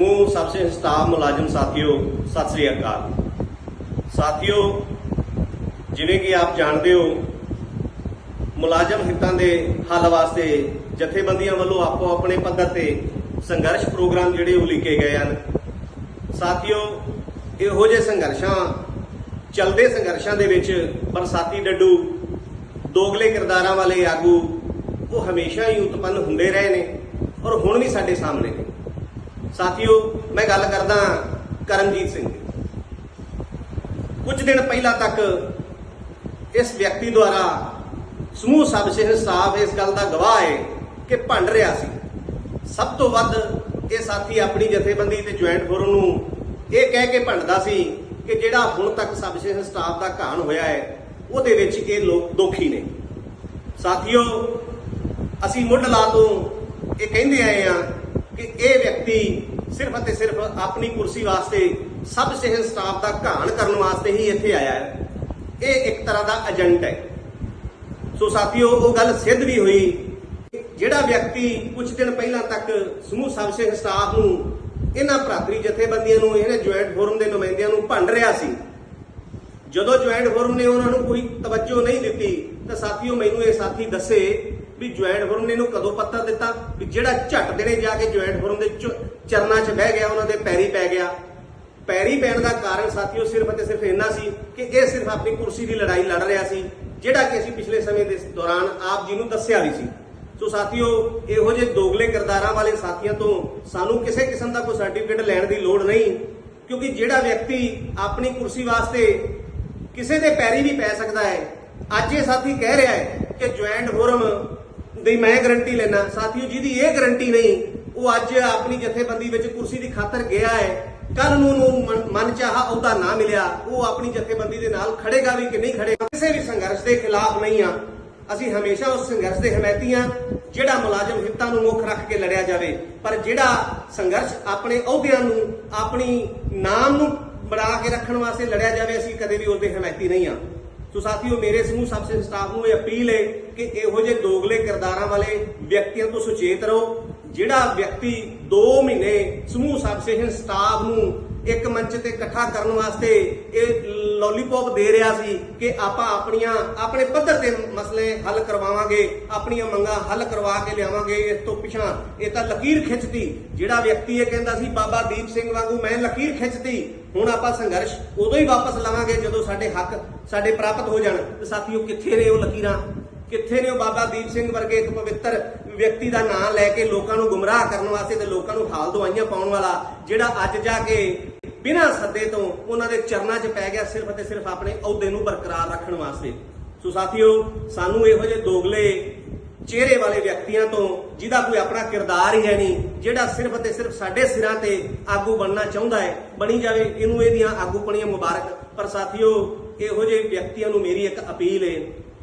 ਸਮੂਹ ਸੇ ਸਟਾਫ ਮੁਲਾਜ਼ਮ ਸਾਥੀਓ, ਸਤਿ ਸ੍ਰੀ ਅਕਾਲ। ਸਾਥੀਓ, ਜਿਵੇਂ ਕਿ ਆਪ ਜਾਣਦੇ ਹੋ, ਮੁਲਾਜ਼ਮ ਹਿੱਤਾਂ ਦੇ ਹੱਲ ਵਾਸਤੇ ਜਥੇਬੰਦੀਆਂ ਵੱਲੋਂ ਆਪੋ ਆਪਣੇ ਪੱਧਰ ਤੇ ਸੰਘਰਸ਼ ਪ੍ਰੋਗਰਾਮ ਜਿਹੜੇ ਉਲੀਕੇ ਗਏ ਹਨ। ਸਾਥੀਓ, ਇਹੋ ਜਿਹੇ ਸੰਘਰਸ਼ਾਂ, ਚਲਦੇ ਸੰਘਰਸ਼ਾਂ ਦੇ ਵਿੱਚ ਬਰਸਾਤੀ ਡੱਡੂ, ਦੋਗਲੇ ਕਿਰਦਾਰਾਂ ਵਾਲੇ ਆਗੂ, ਉਹ ਹਮੇਸ਼ਾ ਹੀ ਉਤਪੰਨ ਹੁੰਦੇ ਰਹੇ ਨੇ ਔਰ ਹੁਣ ਵੀ ਸਾਡੇ ਸਾਹਮਣੇ ਨੇ। ਸਾਥੀਓ, ਮੈਂ ਗੱਲ ਕਰਦਾ ਕਰਮਜੀਤ ਸਿੰਘ ਦੀ। ਕੁਝ ਦਿਨ ਪਹਿਲਾਂ ਤੱਕ ਇਸ ਵਿਅਕਤੀ ਦੁਆਰਾ ਸਮੂਹ ਸਭ ਸਿੰਘ ਸਟਾਫ ਇਸ ਗੱਲ ਦਾ ਗਵਾਹ ਹੈ ਕਿ ਭੰਡ ਰਿਹਾ ਸੀ। ਸਭ ਤੋਂ ਵੱਧ ਇਹ ਸਾਥੀ ਆਪਣੀ ਜਥੇਬੰਦੀ ਤੇ ਜੁਆਇੰਟ ਫੋਰਮ ਨੂੰ ਇਹ ਕਹਿ ਕੇ ਭੰਡਦਾ ਸੀ ਕਿ ਜਿਹੜਾ ਹੁਣ ਤੱਕ ਸਬ ਸਿੰਘ ਸਟਾਫ ਦਾ ਘਾਣ ਹੋਇਆ ਹੈ, ਉਹਦੇ ਵਿੱਚ ਇਹ ਲੋਕ ਦੁਖੀ ਨੇ। ਸਾਥੀਓ, ਅਸੀਂ ਮੁੱਢ ਲਾ ਤੋਂ ਇਹ ਕਹਿੰਦੇ ਆਏ ਆ ਕਿ ਇਹ ਵਿਅਕਤੀ ਸਿਰਫ ਅਤੇ ਸਿਰਫ ਆਪਣੀ ਕੁਰਸੀ ਵਾਸਤੇ ਸਬ ਸਿਹਤ ਸਟਾਫ ਦਾ ਘਾਣ ਕਰਨ ਵਾਸਤੇ ਹੀ ਇੱਥੇ ਆਇਆ ਹੈ। ਇਹ ਇੱਕ ਤਰ੍ਹਾਂ ਦਾ ਏਜੰਟ ਹੈ। ਸੋ ਸਾਥੀਓ, ਉਹ ਗੱਲ ਸਿੱਧ ਵੀ ਹੋਈ ਜਿਹੜਾ ਵਿਅਕਤੀ ਕੁਝ ਦਿਨ ਪਹਿਲਾਂ ਤੱਕ ਸਮੂਹ ਸਬ ਸਿੰਘ ਸਟਾਫ ਨੂੰ ਇਹਨਾਂ ਭਰਾਤਰੀ ਜਥੇਬੰਦੀਆਂ ਨੂੰ, ਇਹਨਾਂ ਜੁਆਇੰਟ ਫੋਰਮ ਦੇ ਨੁਮਾਇੰਦਿਆਂ ਨੂੰ ਭੰਡ ਰਿਹਾ ਸੀ, ਜਦੋਂ ਜੁਆਇੰਟ ਫੋਰਮ ਨੇ ਉਹਨਾਂ ਨੂੰ ਕੋਈ ਤਵੱਜੋ ਨਹੀਂ ਦਿੱਤੀ, ਤਾਂ ਸਾਥੀਓ ਮੈਨੂੰ ਇਹ ਸਾਥੀ ਦੱਸੇ ਵੀ ਜੁਆਇੰਟ ਫੋਰਮ ਨੇ ਇਹਨੂੰ ਕਦੋਂ ਪੱਤਾ ਦਿੱਤਾ? ਵੀ ਜਿਹੜਾ ਝੱਟ ਦੇਣੇ ਜਾ ਕੇ ਜੁਆਇੰਟ ਫੋਰਮ ਦੇ ਚਰਨਾਂ 'ਚ ਬਹਿ ਗਿਆ, ਉਹਨਾਂ ਦੇ ਪੈਰੀ ਪੈ ਗਿਆ। ਪੈਰੀ ਪੈਣ ਦਾ ਕਾਰਨ ਸਾਥੀਓ ਸਿਰਫ ਅਤੇ ਸਿਰਫ ਇੰਨਾ ਸੀ ਕਿ ਇਹ ਸਿਰਫ ਆਪਣੀ ਕੁਰਸੀ ਦੀ ਲੜਾਈ ਲੜ ਰਿਹਾ ਸੀ, ਜਿਹੜਾ ਕਿ ਅਸੀਂ ਪਿਛਲੇ ਸਮੇਂ ਦੇ ਦੌਰਾਨ ਆਪ ਜੀ ਨੂੰ ਦੱਸਿਆ ਵੀ ਸੀ। ਸੋ ਸਾਥੀਓ, ਇਹੋ ਜਿਹੇ ਦੋਗਲੇ ਕਿਰਦਾਰਾਂ ਵਾਲੇ ਸਾਥੀਆਂ ਤੋਂ ਸਾਨੂੰ ਕਿਸੇ ਕਿਸਮ ਦਾ ਕੋਈ ਸਰਟੀਫਿਕੇਟ ਲੈਣ ਦੀ ਲੋੜ ਨਹੀਂ, ਕਿਉਂਕਿ ਜਿਹੜਾ ਵਿਅਕਤੀ ਆਪਣੀ ਕੁਰਸੀ ਵਾਸਤੇ ਕਿਸੇ ਦੇ ਪੈਰੀ ਵੀ ਪੈ ਸਕਦਾ ਹੈ, ਅੱਜ ਇਹ ਸਾਥੀ ਕਹਿ ਰਿਹਾ ਹੈ ਕਿ ਜੁਆਇੰਟ ਫੋਰਮ ਦੀ ਮੈਂ ਗਰੰਟੀ ਲੈਣਾ ਸਾਥੀਓ, ਜਿਹਦੀ ਇਹ ਗਰੰਟੀ ਨਹੀਂ, ਉਹ ਅੱਜ ਆਪਣੀ ਜਥੇਬੰਦੀ ਵਿੱਚ ਕੁਰਸੀ ਦੀ ਖਾਤਰ ਗਿਆ ਹੈ। ਕੱਲ ਨੂੰ ਉਹਨੂੰ ਮਨ- ਮਨ ਚਾਹਾ ਅਹੁਦਾ ਨਾ ਮਿਲਿਆ। ਉਹ ਆਪਣੀ ਜਥੇਬੰਦੀ ਦੇ ਨਾਲ ਖੜੇਗਾ ਵੀ ਕਿ ਨਹੀਂ ਖੜੇਗਾ। ਕਿਸੇ ਵੀ ਸੰਘਰਸ਼ ਦੇ ਖਿਲਾਫ ਨਹੀਂ ਆ। ਅਸੀਂ ਹਮੇਸ਼ਾ ਉਸ ਸੰਘਰਸ਼ ਦੇ ਹਮਾਇਤੀ ਹਾਂ, ਜਿਹੜਾ ਮੁਲਾਜ਼ਮ ਹਿੱਤਾਂ ਨੂੰ ਮੁੱਖ ਰੱਖ ਕੇ ਲੜਿਆ ਜਾਵੇ। ਪਰ ਜਿਹੜਾ ਸੰਘਰਸ਼ ਆਪਣੇ ਅਹੁਦਿਆਂ ਨੂੰ, ਆਪਣੀ ਨਾਮ ਨੂੰ ਬਣਾ ਕੇ ਰੱਖਣ ਵਾਸਤੇ ਲੜਿਆ ਜਾਵੇ, ਅਸੀਂ ਕਦੇ ਵੀ ਉਹਦੇ ਹਮਾਇਤੀ ਨਹੀਂ ਆ ਸੋ ਸਾਥੀਓ, ਮੇਰੇ ਸਮੂਹ ਸਬਸੇ ਸਟਾਫ ਨੂੰ ਇਹ ਅਪੀਲ ਹੈ ਕਿ ਇਹੋ ਜਿਹੇ ਦੋਗਲੇ ਕਿਰਦਾਰਾਂ ਵਾਲੇ ਵਿਅਕਤੀਆਂ ਤੋਂ ਸੁਚੇਤ ਰਹੋ, ਜਿਹੜਾ ਵਿਅਕਤੀ 2 ਮਹੀਨੇ ਸਮੂਹ ਸਬਸਟੇਸ਼ਨ ਸਟਾਫ ਨੂੰ ਇੱਕ ਮੰਚ ਤੇ ਇਕੱਠਾ ਕਰਨ ਵਾਸਤੇ ਇਹ ਲੋਲੀਪੌਪ ਦੇ ਰਿਹਾ ਸੀ ਕਿ ਆਪਾਂ ਆਪਣੀਆਂ, ਆਪਣੇ ਪੱਧਰ ਤੇ ਮਸਲੇ ਹੱਲ ਕਰਵਾਵਾਂਗੇ, ਆਪਣੀਆਂ ਮੰਗਾਂ ਹੱਲ ਕਰਵਾ ਕੇ ਲਿਆਵਾਂਗੇ ਇਸ ਤੋਂ ਪਿਛਾਂ। ਇਹ ਤਾਂ ਲਕੀਰ ਖਿੱਚਦੀ ਜਿਹੜਾ ਵਿਅਕਤੀ ਇਹ ਕਹਿੰਦਾ ਸੀ, ਬਾਬਾ ਦੀਪ ਸਿੰਘ ਵਾਂਗੂ ਮੈਂ ਲਕੀਰ ਖਿੱਚਦੀ ਹੁਣ ਆਪਾਂ ਸੰਘਰਸ਼ ਉਦੋਂ ਹੀ ਵਾਪਸ ਲਵਾਂਗੇ ਜਦੋਂ ਸਾਡੇ ਹੱਕ ਸਾਡੇ ਪ੍ਰਾਪਤ ਹੋ ਜਾਣ। ਤੇ ਸਾਥੀਓ, ਕਿੱਥੇ ਨੇ ਉਹ ਲਕੀਰਾਂ? ਕਿੱਥੇ ਨੇ ਉਹ ਬਾਬਾ ਦੀਪ ਸਿੰਘ ਵਰਗੇ ਇੱਕ ਪਵਿੱਤਰ ਵਿਅਕਤੀ ਦਾ ਨਾਮ ਲੈ ਕੇ ਲੋਕਾਂ ਨੂੰ ਗੁੰਮਰਾਹ ਕਰਨ ਵਾਸਤੇ ਤੇ ਲੋਕਾਂ ਨੂੰ ਹਾਲ ਦਵਾਈਆਂ ਪਾਉਣ ਵਾਲਾ, ਜਿਹੜਾ ਅੱਜ ਜਾ ਕੇ ਬਿਨਾਂ ਸੱਦੇ ਤੋਂ ਉਹਨਾਂ ਦੇ ਚਰਨਾਂ 'ਚ ਪੈ ਗਿਆ ਸਿਰਫ ਅਤੇ ਸਿਰਫ ਆਪਣੇ ਅਹੁਦੇ ਨੂੰ ਬਰਕਰਾਰ ਰੱਖਣ ਵਾਸਤੇ। ਸੋ ਸਾਥੀਓ, ਸਾਨੂੰ ਇਹੋ ਜਿਹੇ ਦੋਗਲੇ ਚਿਹਰੇ ਵਾਲੇ ਵਿਅਕਤੀਆਂ ਤੋਂ ਜਿਹਦਾ ਕੋਈ ਆਪਣਾ ਕਿਰਦਾਰ ਹੀ ਹੈ ਨਹੀਂ, ਜਿਹੜਾ ਸਿਰਫ ਅਤੇ ਸਿਰਫ ਸਾਡੇ ਸਿਰਾਂ ਤੇ ਆਗੂ ਬਣਨਾ ਚਾਹੁੰਦਾ ਹੈ, ਬਣੀ ਜਾਵੇ, ਇਹਨੂੰ ਇਹਦੀਆਂ ਆਗੂ ਪਣੀਆਂ ਮੁਬਾਰਕ। ਪਰ ਸਾਥੀਓ, ਇਹੋ ਜਿਹੇ ਵਿਅਕਤੀਆਂ ਨੂੰ ਮੇਰੀ ਇੱਕ ਅਪੀਲ ਹੈ।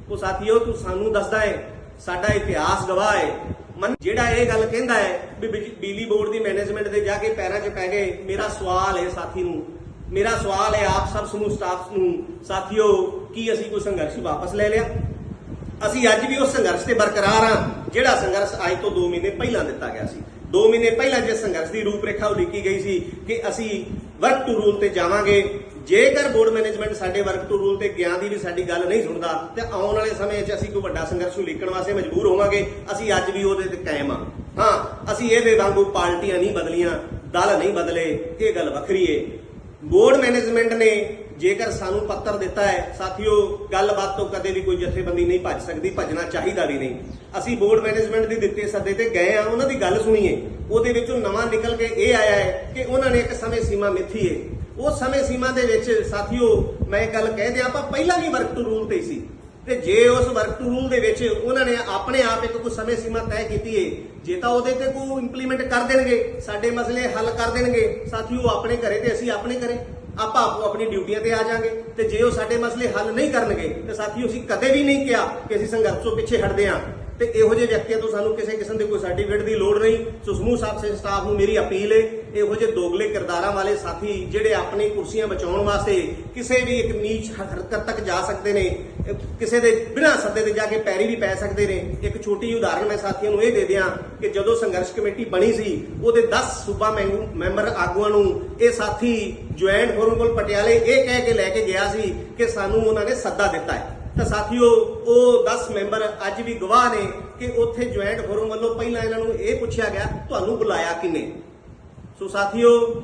ਉਹ ਸਾਥੀਓ, ਤੂੰ ਸਾਨੂੰ ਦੱਸਦਾ ਹੈ, ਸਾਡਾ ਇਤਿਹਾਸ ਗਵਾਹ ਹੈ। ਮਨ ਜਿਹੜਾ ਇਹ ਗੱਲ ਕਹਿੰਦਾ ਹੈ ਵੀ ਬਿਜਲੀ ਬੋਰਡ ਦੀ ਮੈਨੇਜਮੈਂਟ ਦੇ ਜਾ ਕੇ ਪੈਰਾਂ 'ਚ ਪੈ ਗਏ, ਮੇਰਾ ਸਵਾਲ ਹੈ ਸਾਥੀ ਨੂੰ। ਮੇਰਾ ਸਵਾਲ ਹੈ ਆਪ ਸਭ ਸਮੂਹ ਸਟਾਫ ਨੂੰ। ਸਾਥੀਓ, ਕੀ ਅਸੀਂ ਕੋਈ ਸੰਘਰਸ਼ ਵਾਪਸ ਲੈ ਲਿਆ? ਅਸੀਂ ਅੱਜ ਵੀ ਉਸ ਸੰਘਰਸ਼ ਤੇ ਬਰਕਰਾਰ ਹਾਂ, ਜਿਹੜਾ ਸੰਘਰਸ਼ ਅੱਜ ਤੋਂ 2 ਮਹੀਨੇ ਪਹਿਲਾਂ ਦਿੱਤਾ ਗਿਆ ਸੀ। 2 ਮਹੀਨੇ ਪਹਿਲਾਂ ਜਿਸ ਸੰਘਰਸ਼ ਦੀ ਰੂਪਰੇਖਾ ਉਲੀਕੀ ਗਈ ਸੀ ਕਿ ਅਸੀਂ ਵਰਕ ਟੂ ਰੂਲ ਤੇ ਜਾਵਾਂਗੇ। ਜੇਕਰ ਬੋਰਡ ਮੈਨੇਜਮੈਂਟ ਸਾਡੇ ਵਰਕ ਟੂ ਰੂਲ ਤੇ ਗਿਆਨ ਦੀ ਵੀ ਸਾਡੀ ਗੱਲ ਨਹੀਂ ਸੁਣਦਾ, ਤੇ ਆਉਣ ਵਾਲੇ ਸਮੇਂ 'ਚ ਅਸੀਂ ਕੋਈ ਵੱਡਾ ਸੰਘਰਸ਼ ਉਲੀਕਣ ਵਾਸਤੇ ਮਜਬੂਰ ਹੋਵਾਂਗੇ। ਅਸੀਂ ਅੱਜ ਵੀ ਉਹਦੇ ਤੇ ਕਾਇਮ ਹਾਂ। ਹਾਂ, ਅਸੀਂ ਇਹਦੇ ਵਾਂਗੂ ਪਾਰਟੀਆਂ ਨਹੀਂ ਬਦਲੀਆਂ, ਦਲ ਨਹੀਂ ਬਦਲੇ, ਇਹ ਗੱਲ ਵੱਖਰੀ ਏ। ਬੋਰਡ ਮੈਨੇਜਮੈਂਟ ਨੇ ਜੇਕਰ ਸਾਨੂੰ ਪੱਤਰ ਦਿੱਤਾ ਹੈ, ਸਾਥੀਓ, ਗੱਲਬਾਤ ਤੋਂ ਕਦੇ ਵੀ ਕੋਈ ਜਥੇਬੰਦੀ ਨਹੀਂ ਭੱਜ ਸਕਦੀ, ਭੱਜਣਾ ਚਾਹੀਦਾ ਵੀ ਨਹੀਂ। ਅਸੀਂ ਬੋਰਡ ਮੈਨੇਜਮੈਂਟ ਦੇ ਦਿੱਤੇ ਸੱਦੇ ਤੇ ਗਏ ਆ ਉਹਨਾਂ ਦੀ ਗੱਲ ਸੁਣੀਏ। ਉਹਦੇ ਵਿੱਚੋਂ ਨਵਾਂ ਨਿਕਲ ਕੇ ਇਹ ਆਇਆ ਹੈ ਕਿ ਉਹਨਾਂ ਨੇ ਇੱਕ ਸਮੇਂ ਸੀਮਾ ਮਿੱਥੀ ਹੈ ਉਹ ਸਮੇਂ ਸੀਮਾ ਦੇ ਵਿੱਚ, ਸਾਥੀਓ, ਮੈਂ ਗੱਲ ਕਹਿ ਦਿਆਂ, ਆਪਾਂ ਪਹਿਲਾਂ ਵੀ ਵਰਕ ਟੂ ਰੂਲ ਤੇ ਸੀ। ਤੇ ਜੇ ਉਸ ਵਰਕ ਟੂ ਰੂਲ ਦੇ ਵਿੱਚ ਉਹਨਾਂ ਨੇ ਆਪਣੇ ਆਪ ਇੱਕ ਕੋਈ ਸਮੇਂ ਸੀਮਾ ਤੈਅ ਕੀਤੀ ਏ, ਜੇ ਤਾਂ ਉਹਦੇ ਤੇ ਕੋਈ ਇੰਪਲੀਮੈਂਟ ਕਰ ਦੇਣਗੇ, ਸਾਡੇ ਮਸਲੇ ਹੱਲ ਕਰ ਦੇਣਗੇ। ਸਾਥੀਓ, ਆਪਣੇ ਘਰੇ ਤੇ ਅਸੀਂ ਆਪਣੇ ਘਰੇ। ਆਪਾਂ ਆਪੋ ਆਪਣੀ ਡਿਊਟੀਆਂ ਤੇ ਆ ਜਾਾਂਗੇ ਤੇ ਜੇ ਉਹ ਸਾਡੇ ਮਸਲੇ ਹੱਲ ਨਹੀਂ ਕਰਨਗੇ ਤੇ ਸਾਥੀਓ ਅਸੀਂ ਕਦੇ ਵੀ ਨਹੀਂ ਕਿਹਾ ਕਿ ਅਸੀਂ ਸੰਘਰਸ਼ ਤੋਂ ਪਿੱਛੇ ਹਟਦੇ ਆਂ ਤੇ ਇਹੋ ਜਿਹੇ ਵਿਅਕਤੀਆਂ ਤੋਂ ਸਾਨੂੰ ਕਿਸੇ ਕਿਸਮ ਦੇ ਕੋਈ ਸਰਟੀਫਿਕੇਟ ਦੀ ਲੋੜ ਨਹੀਂ। ਸੋ ਸਮੂਹ ਸਾਥ ਸੇ ਸਟਾਫ ਨੂੰ ਮੇਰੀ ਅਪੀਲ ਹੈ ਇਹੋ ਜਿਹੇ ਦੋਗਲੇ ਕਿਰਦਾਰਾਂ ਵਾਲੇ ਸਾਥੀ ਜਿਹੜੇ ਆਪਣੀ ਕੁਰਸੀਆਂ ਬਚਾਉਣ ਵਾਸਤੇ ਕਿਸੇ ਵੀ ਇੱਕ ਨੀਚ ਹਰਕਤ ਤੱਕ ਜਾ ਸਕਦੇ ਨੇ ਕਿਸੇ ਦੇ ਬਿਨਾਂ ਸੱਦੇ ਤੇ ਜਾ ਕੇ ਪੈਰੀ ਵੀ ਪੈ ਸਕਦੇ ਨੇ। ਇੱਕ ਛੋਟੀ ਉਦਾਹਰਨ ਮੈਂ ਸਾਥੀਆਂ ਨੂੰ ਇਹ ਦੇ ਦਿਆਂ ਕਿ ਜਦੋਂ ਸੰਘਰਸ਼ ਕਮੇਟੀ ਬਣੀ ਸੀ, ਉਹਦੇ 10 ਸੂਬਾ ਮੈਂਬਰ- ਮੈਂਬਰ ਆਗੂਆਂ ਨੂੰ ਇਹ ਸਾਥੀ ਜੁਆਇੰਟ ਫੋਰਮ ਕੋਲ ਪਟਿਆਲੇ ਇਹ ਕਹਿ ਕੇ ਲੈ ਕੇ ਗਿਆ ਸੀ ਕਿ ਸਾਨੂੰ ਉਹਨਾਂ ਨੇ ਸੱਦਾ ਦਿੱਤਾ ਹੈ। ਤਾਂ ਸਾਥੀਓ, ਉਹ 10 ਮੈਂਬਰ ਅੱਜ ਵੀ ਗਵਾਹ ਨੇ ਕਿ ਉੱਥੇ ਜੁਆਇੰਟ ਫੋਰਮ ਵੱਲੋਂ ਪਹਿਲਾਂ ਇਹਨਾਂ ਨੂੰ ਇਹ ਪੁੱਛਿਆ ਗਿਆ, ਤੁਹਾਨੂੰ ਬੁਲਾਇਆ ਕਿਨੇ ਸੋ ਸਾਥੀਓ,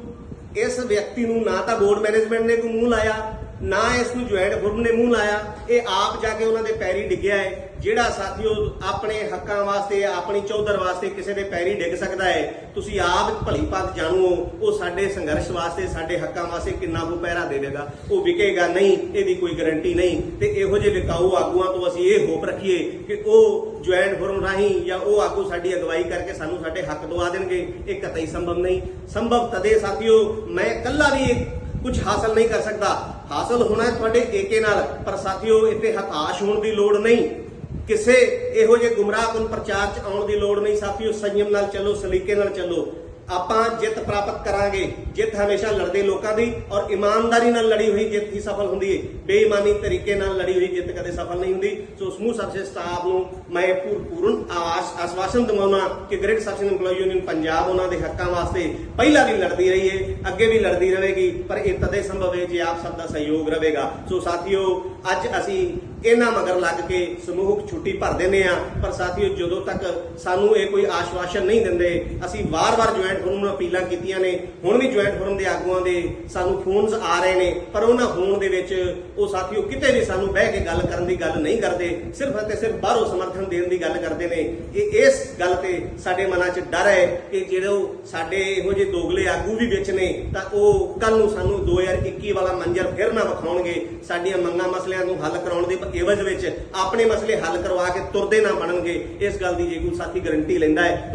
ਇਸ ਵਿਅਕਤੀ ਨੂੰ ਨਾ ਤਾਂ ਬੋਰਡ ਮੈਨੇਜਮੈਂਟ ਨੇ ਕੋਈ ਮੂੰਹ ਲਾਇਆ, ਨਾ ਇਸ ਨੂੰ ਜੁਆਇੰਟ ਫੋਰਮ ਨੇ ਮੂੰਹ ਲਾਇਆ, ਇਹ ਆਪ ਜਾ ਕੇ ਉਹਨਾਂ ਦੇ ਪੈਰੀ ਡਿੱਗਿਆ ਹੈ। ਜਿਹੜਾ ਸਾਥੀਓ ਆਪਣੇ ਹੱਕਾਂ ਵਾਸਤੇ, ਆਪਣੀ ਚੌਧਰ ਵਾਸਤੇ ਕਿਸੇ ਦੇ ਪੈਰੀ ਡਿੱਗ ਸਕਦਾ ਹੈ, ਤੁਸੀਂ ਆਪ ਭਲੀ ਭਾਗ ਜਾਣੋ, ਉਹ ਸਾਡੇ ਸੰਘਰਸ਼ ਵਾਸਤੇ, ਸਾਡੇ ਹੱਕਾਂ ਵਾਸਤੇ ਕਿੰਨਾ ਕੁ ਪਹਿਰਾ ਦੇਵੇਗਾ। ਉਹ ਵਿਕੇਗਾ ਨਹੀਂ, ਇਹਦੀ ਕੋਈ ਗਾਰੰਟੀ ਨਹੀਂ। ਤੇ ਇਹੋ ਜਿਹੇ ਵਿਕਾਊ ਆਗੂਆਂ ਤੋਂ ਅਸੀਂ ਇਹ ਹੋਪ ਰੱਖੀਏ ਕਿ ਉਹ ਜੁਆਇੰਟ ਫੋਰਮ ਰਾਹੀਂ ਜਾਂ ਉਹ ਆਗੂ ਸਾਡੀ ਅਗਵਾਈ ਕਰਕੇ ਸਾਨੂੰ ਸਾਡੇ ਹੱਕ ਦਵਾ ਦੇਣਗੇ। ਇਹ ਕਤਈ ਸੰਭਵ ਨਹੀਂ। ਸੰਭਵ ਤਦੇ ਸਾਥੀਓ, ਮੈਂ ਇਕੱਲਾ ਵੀ ਕੁਝ ਹਾਸਲ ਨਹੀਂ ਕਰ ਸਕਦਾ। ਹਾਸਲ ਹੋਣਾ ਤੁਹਾਡੇ ਏਕੇ ਨਾਲ, ਪਰ ਸਾਥੀਓ, ਇੱਥੇ ਹਤਾਸ਼ ਹੋਣ ਦੀ ਲੋੜ ਨਹੀਂ। ਕਿਸੇ ਇਹੋ ਜਿਹੇ ਗੁੰਮਰਾਹਕੁਨ ਪ੍ਰਚਾਰ ਚ ਆਉਣ ਦੀ ਲੋੜ ਨਹੀਂ ਸਾਥੀਓ, ਸੰਯਮ ਨਾਲ ਚੱਲੋ, ਸਲੀਕੇ ਨਾਲ ਚੱਲੋ। ਆਪਾਂ ਜਿੱਤ ਪ੍ਰਾਪਤ ਕਰਾਂਗੇ, ਜਿੱਤ ਹਮੇਸ਼ਾ ਲੜਦੇ ਲੋਕਾਂ ਦੀ ਔਰ ਇਮਾਨਦਾਰੀ ਨਾਲ ਲੜੀ ਹੋਈ ਜਿੱਤ ਹੀ ਸਫਲ ਹੁੰਦੀ ਹੈ ਬੇਈਮਾਨੀ ਤਰੀਕੇ ਨਾਲ ਲੜੀ ਹੋਈ ਜਿੱਤ ਕਦੇ ਸਫਲ ਨਹੀਂ ਹੁੰਦੀ। ਸੋ ਸਮੂਹ ਸਰਸੇ ਸਟਾਫ ਨੂੰ ਮੈਂ ਪੂਰ ਪੂਰਨ ਆਸ ਆਸ਼ਵਾਸਨ ਦਿਵਾਉਣਾ ਕਿ great section EMPLOYE union Punjab ਉਹਨਾਂ ਦੇ ਹੱਕਾਂ ਵਾਸਤੇ ਪਹਿਲਾਂ ਵੀ ਲੜਦੀ ਰਹੀ ਹੈ ਅੱਗੇ ਵੀ ਲੜਦੀ ਰਹੇਗੀ, ਪਰ ਇਹ ਤਦੇ ਸੰਭਵ ਹੈ ਜੇ ਆਪ ਸਭ ਦਾ ਸਹਿਯੋਗ ਰਹੇਗਾ। ਸੋ ਸਾਥੀਓ, ਅੱਜ ਅਸੀਂ ਇਹਨਾਂ ਮਗਰ ਲੱਗ ਕੇ ਸਮੂਹਕ ਛੁੱਟੀ ਭਰ ਦਿੰਦੇ ਆ ਪਰ ਸਾਥੀਓ, ਜਦੋਂ ਤੱਕ ਸਾਨੂੰ ਇਹ ਕੋਈ ਆਸ਼ਵਾਸਨ ਨਹੀਂ ਦਿੰਦੇ, ਅਸੀਂ ਵਾਰ-ਵਾਰ ਜੁਆਇੰਟ ਫੋਰਮ ਨੂੰ ਅਪੀਲਾਂ ਕੀਤੀਆਂ ਨੇ। ਹੁਣ ਵੀ ਜੁਆਇੰਟ ਫੋਰਮ ਦੇ ਆਗੂਆਂ ਦੇ ਸਾਨੂੰ ਫੋਨਸ ਆ ਰਹੇ ਨੇ। ਪਰ ਉਹਨਾਂ ਫੋਨ ਦੇ ਵਿੱਚ ਉਹ ਸਾਥੀਓ ਕਿਤੇ ਵੀ ਸਾਨੂੰ ਬਹਿ ਕੇ ਗੱਲ ਕਰਨ ਦੀ ਗੱਲ ਨਹੀਂ ਕਰਦੇ। ਸਿਰਫ ਅਤੇ ਸਿਰਫ ਬਾਹਰੋਂ ਸਮਰਥਨ ਦੇਣ ਦੀ ਗੱਲ ਕਰਦੇ ਨੇ। ਇਹ ਇਸ ਗੱਲ ਤੇ ਸਾਡੇ ਮਨਾਂ 'ਚ ਡਰ ਹੈ ਕਿ ਜਿਹੜੇ ਉਹ ਸਾਡੇ ਇਹੋ ਜਿਹੇ ਦੋਗਲੇ ਆਗੂ ਵੀ ਵਿੱਚ ਨੇ, ਤਾਂ ਉਹ ਕੱਲ ਨੂੰ ਸਾਨੂੰ 2021 ਵਾਲਾ ਮੰਜ਼ਰ ਫਿਰ ਨਾ ਵਿਖਾਉਣਗੇ। ਸਾਡੀਆਂ ਮੰਗਾਂ ਮਸਲਿਆਂ ਨੂੰ ਹੱਲ ਕਰਾਉਣ ਦੇ ਇਵਜ਼ ਵਿੱਚ ਆਪਣੇ ਮਸਲੇ ਹੱਲ ਕਰਵਾ ਕੇ ਤੁਰਦੇ ਨਾ ਬਣਨਗੇ। ਇਸ ਗੱਲ ਦੀ ਜੇ ਕੋਈ ਸਾਥੀ ਗਾਰੰਟੀ ਲੈਂਦਾ ਹੈ